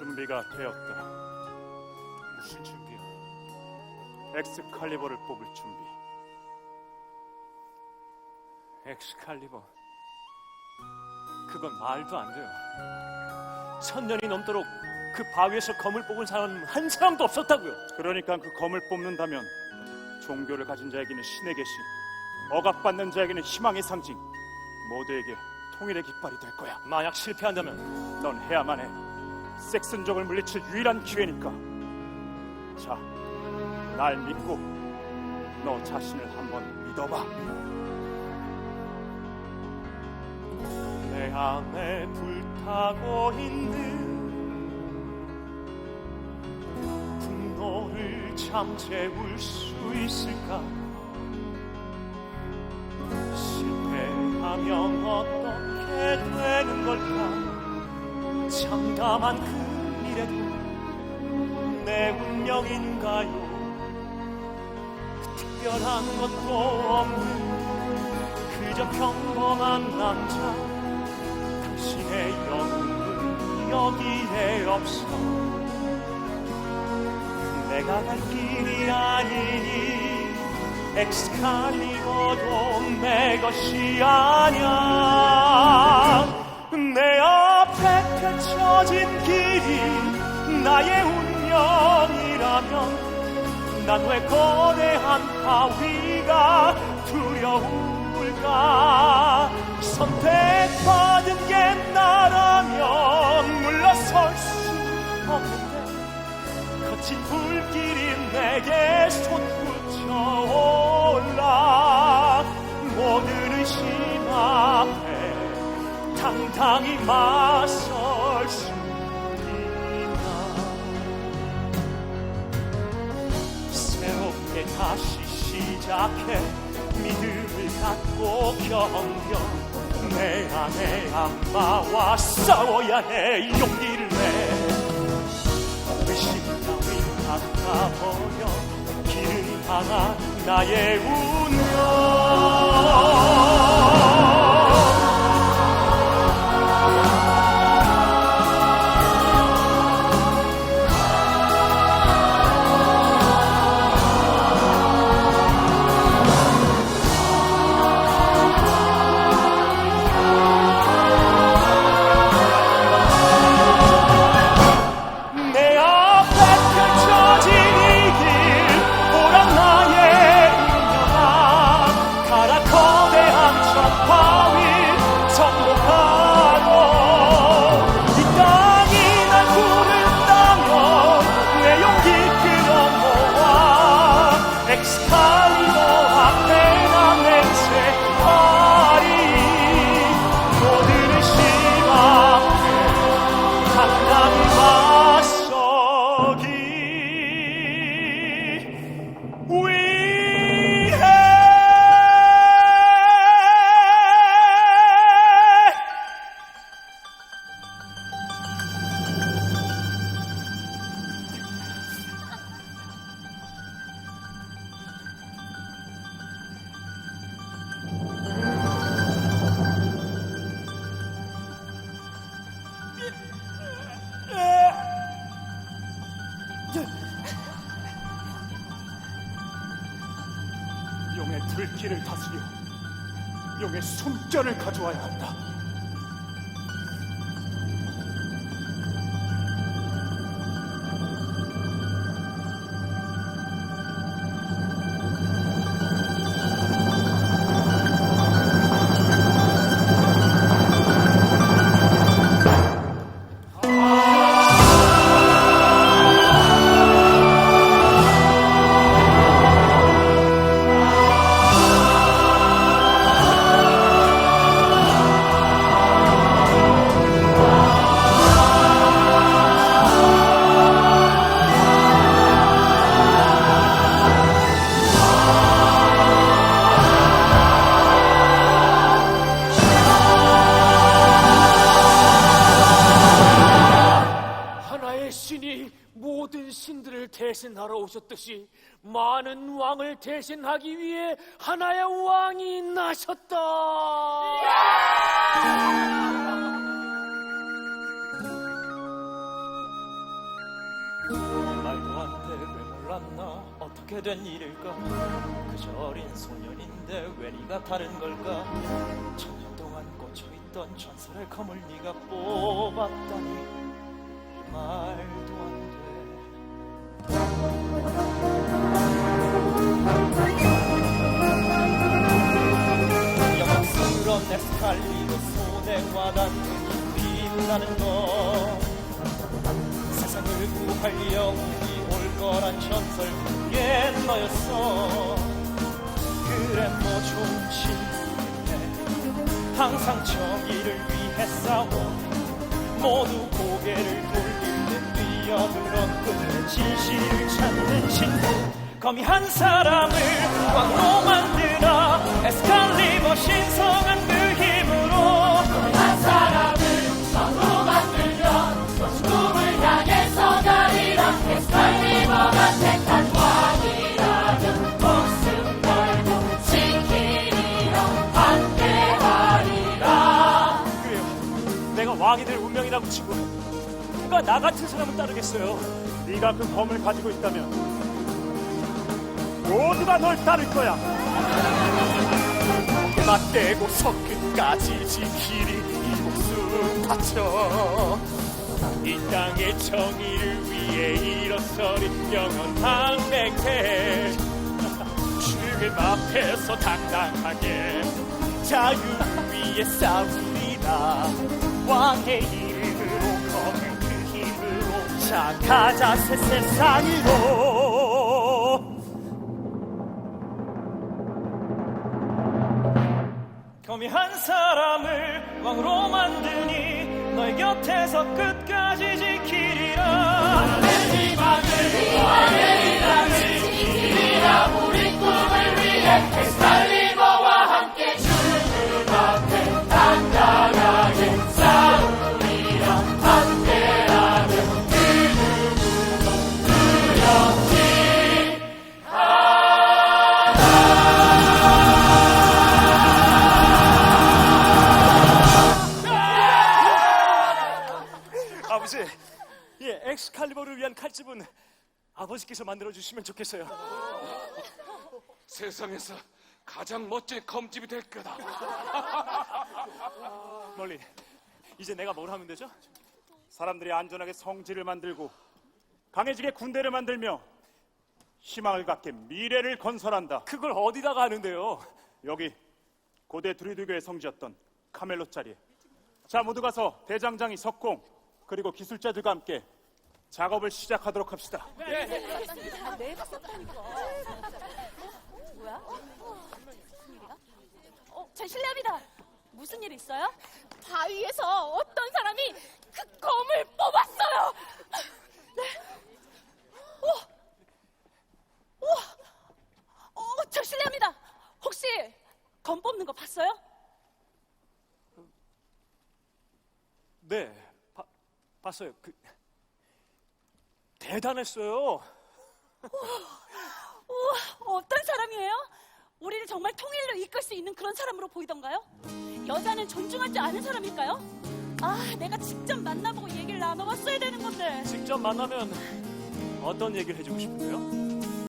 준비가 되었다. 무슨 준비야? 엑스칼리버를 뽑을 준비. 엑스칼리버. 그건 말도 안 돼요. 천 년이 넘도록 그 바위에서 검을 뽑은 사람은 한 사람도 없었다고요. 그러니까 그 검을 뽑는다면 종교를 가진 자에게는 신의 계시, 억압받는 자에게는 희망의 상징, 모두에게 통일의 깃발이 될 거야. 만약 실패한다면 넌 해야만 해. 섹슨족을 물리칠 유일한 기회니까. 자, 날 믿고 너 자신을 한번 믿어봐. 내 안에 불타고 있는 분노를 잠재울 수 있을까? 실패하면 어떻게 되는 걸까? 참담한 그 미래도 내 운명인가요? 특별한 것도 없는 그저 평범한 남자 당신의 영웅은 여기에 없어 내가 갈 길이 아니니 엑스칼리버도 내 것이 아냐 내 펼쳐진 길이 나의 운명이라면 난 왜 거대한 바위가 두려울까? 선택받은 게 나라면 물러설 수 없는데 거친 불길이 내게 솟구쳐 올라. 모든 의심 앞에 당당히 맞설 시작해 믿음을 갖고 견뎌 내 안에 악마와 싸워야 해. 용기를 내. 의심 따윈 닦아버려. 길을 향한 나의 운명 용의 불길을 다스려 용의 숨결을 가져와야 한다. 대신하러 오셨듯이 많은 왕을 대신하기 위해 하나의 왕이 나셨다. 말도한테 왜 몰랐나? 어떻게 된 일일까? 그저 어린 소년인데 왜 네가 다른 걸까? 천년 동안 꽂혀있던 전설의 검을 네가 뽑았다니. 구할 영웅이 올 거란 전설 그게 너였어. 그래 뭐 좋은 친구인데 항상 정의를 위해 싸워 모두 고개를 돌릴 때 뛰어들어 끝내 진실을 찾는 친구. 거미 한 사람을 왕으로 만들어. 에스칼리버 신성한 왕이 될 운명이라고 치고 누가 나 같은 사람을 따르겠어요. 네가 그 검을 가지고 있다면 모두가 널 따를 거야. 맞대고서 끝까지 지키리 이 목숨 바쳐 이 땅의 정의를 위해 일어서리 영원한 맹세 죽음 앞에서 당당하게 자유를 위해 싸우리라 왕의 이름으로 검은 그 힘으로 자 가자 새 세상으로. 거미 한 사람을 왕으로 만드니 너의 곁에서 끝까지 지키리라 아버지 예 엑스칼리버를 위한 칼집은 아버지께서 만들어 주시면 좋겠어요 세상에서 가장 멋진 검집이 될 거다. 멀리 이제 내가 뭘 하면 되죠? 사람들이 안전하게 성지를 만들고 강해지게 군대를 만들며 희망을 갖게 미래를 건설한다. 그걸 어디다가 하는데요? 여기 고대 드루드교의 성지였던 카멜롯 자리에. 자, 모두 가서 대장장이 석공 그리고 기술자들과 함께 작업을 시작하도록 합시다. 아, 내가 썼다니까. 뭐야? 무슨 일이야? 어, 저 실례합니다. 무슨 일 있어요? 바위에서 어떤 사람이 그 검을 뽑았어요. 네? 우와, 우와, 어, 저 실례합니다. 혹시 검 뽑는 거 봤어요? 네 바- 봤어요 그 대단했어요 우와, 어떤 사람이에요? 우리를 정말 통일로 이끌 수 있는 그런 사람으로 보이던가요? 여자는 존중할 줄 아는 사람일까요? 아, 내가 직접 만나보고 얘기를 나눠봤어야 되는 건데. 직접 만나면 어떤 얘기를 해주고 싶은데요?